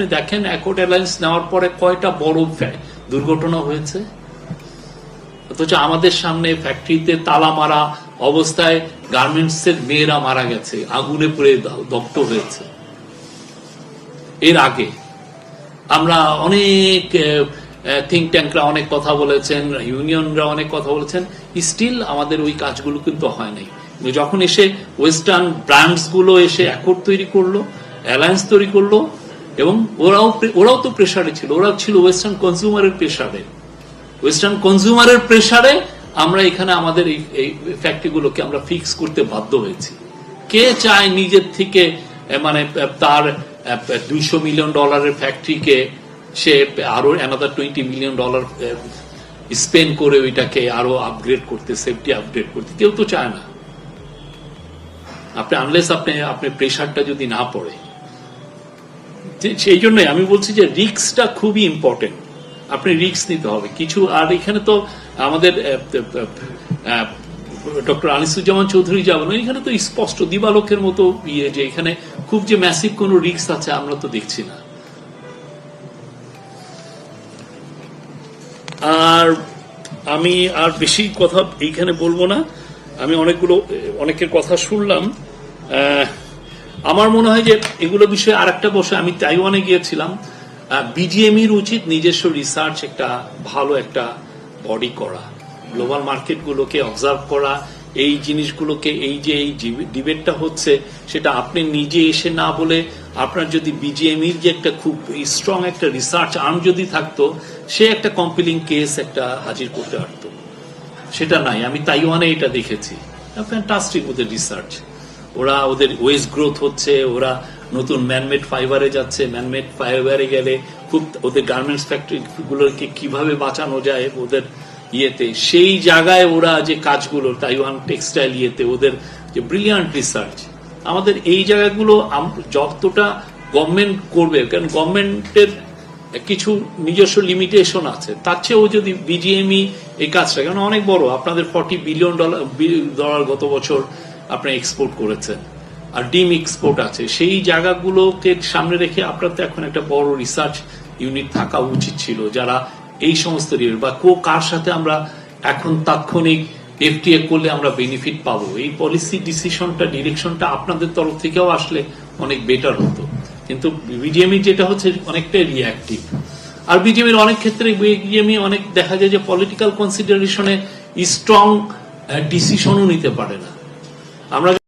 আপনি দেখেন Accord alliance নেওয়ার পরে কয়টা বড় দুর্ঘটনা হয়েছে? অথচ আমাদের সামনে ফ্যাক্টরিতে তালা মারা অবস্থায় গার্মেন্টস এর মেয়েরা মারা গেছে, আগুনে পুড়ে দগ্ধ হয়েছে। এর আগে আমরা অনেক থিঙ্ক ট্যাঙ্করা অনেক কথা বলেছেন ইউনিয়নরা অনেক কথা বলেছেন স্টিল আমাদের ওই কাজগুলো কিন্তু হয় নাই। যখন এসে ওয়েস্টার্ন ব্র্যান্ডসগুলো এসে অ্যাকর্ড তৈরি করল অ্যালায়েন্স তৈরি করল এবং ওরাও ওরাও তো প্রেসারে ছিল। ওরাও ছিল ওয়েস্টার্ন কনজিউমারের প্রেসারে ওয়েস্টার্ন কনজিউমারের প্রেসারে আমরা এখানে আমাদের এই এই ফ্যাক্টরিগুলোকে আমরা ফিক্স করতে বাধ্য হয়েছি। কে চায় নিজের থেকে মানে তার দুইশো মিলিয়ন ডলারের ফ্যাক্টরিকে সে আরও another twenty million dollar spend করে ওইটাকে আরও আপগ্রেড করতে সেফটি আপগ্রেড করতে। কেউ তো চায় না। আপনি আনলেস আপনি আপনি প্রেশারটা যদি না পড়ে সেই জন্যই আমি বলছি যে রিক্সটা খুবই ইম্পর্টেন্ট আপনি রিক্স নিতে হবে। কিছু, আর এখানে তো আমাদের ডক্টর আনিসুজ্জামান চৌধুরী যা বলেন এখানে তো স্পষ্ট দিবালোকের মতো ইয়ে যে এখানে খুব যে ম্যাসিভ কোনো রিক্স আছে, আমরা তো দেখছি না। আর আমি আর বেশি কথা এইখানে বলব না। আমি অনেকগুলো, অনেকের কথা শুনলাম। আমার মনে হয় যে এগুলো বিষয়ে আর একটা বসে আমি তাইওয়ানে গিয়েছিলাম। বিজিএমইর উচিত নিজস্ব রিসার্চ একটা ভালো একটা বডি করা গ্লোবাল মার্কেটগুলোকে অবজার্ভ করা, এই জিনিসগুলোকে এই যে এই ডিবেটটা হচ্ছে সেটা আপনি নিজে এসে না বলে আপনার যদি বিজিএমইর যে একটা খুব স্ট্রং একটা রিসার্চ আর্ম যদি থাকতো, সে একটা কম্পিলিং কেস একটা হাজির করতে পারতো। সেটা নাই, আমি তাইওয়ানে এটা দেখেছি। ফ্যান্টাস্টিক ওদের রিসার্চ ওরা ওদের ওয়েস্ট গ্রোথ হচ্ছে, ওরা নতুন ম্যানমেড ফাইবারে যাচ্ছে ম্যানমেড ফাইবারে গেলে খুব ওদের গার্মেন্টস ফ্যাক্টরি গুলোকে কীভাবে বাঁচানো যায় ওদের ইয়েতে? সেই জায়গায় ওরা যে কাজগুলো তাইওয়ান টেক্সটাইল ইয়েতে, ওদের যে ব্রিলিয়ান্ট রিসার্চ আমাদের এই জায়গাগুলো যতটা গভর্নমেন্ট করবে, কারণ গভর্নমেন্টের কিছু নিজস্ব লিমিটেশন আছে, তার চেয়েও যদি বিজিএমই এই কাজটা, কারণ অনেক বড়, আপনাদের ফর্টি বিলিয়ন ডলার ডলার গত বছর আপনি এক্সপোর্ট করেছেন। আর ডিম এক্সপোর্ট আছে। সেই জায়গাগুলোকে সামনে রেখে আপনার তো এখন একটা বড় রিসার্চ ইউনিট থাকা উচিত ছিল, যারা এই সমস্ত বা কো কার সাথে আমরা এখন তাৎক্ষণিক এফটিএ করলে আমরা বেনিফিট পাবো? এই পলিসি ডিসিশনটা ডিরেকশনটা আপনাদের তরফ থেকেও আসলে অনেক বেটার হতো। কিন্তু বিজিএমই যেটা হচ্ছে অনেকটাই রিয়াক্টিভ আর বিজেপির অনেক ক্ষেত্রে বিজেপি অনেক দেখা যায় যে পলিটিক্যাল কনসিডারেশনে স্ট্রং ডিসিশনও নিতে পারে না। আমরা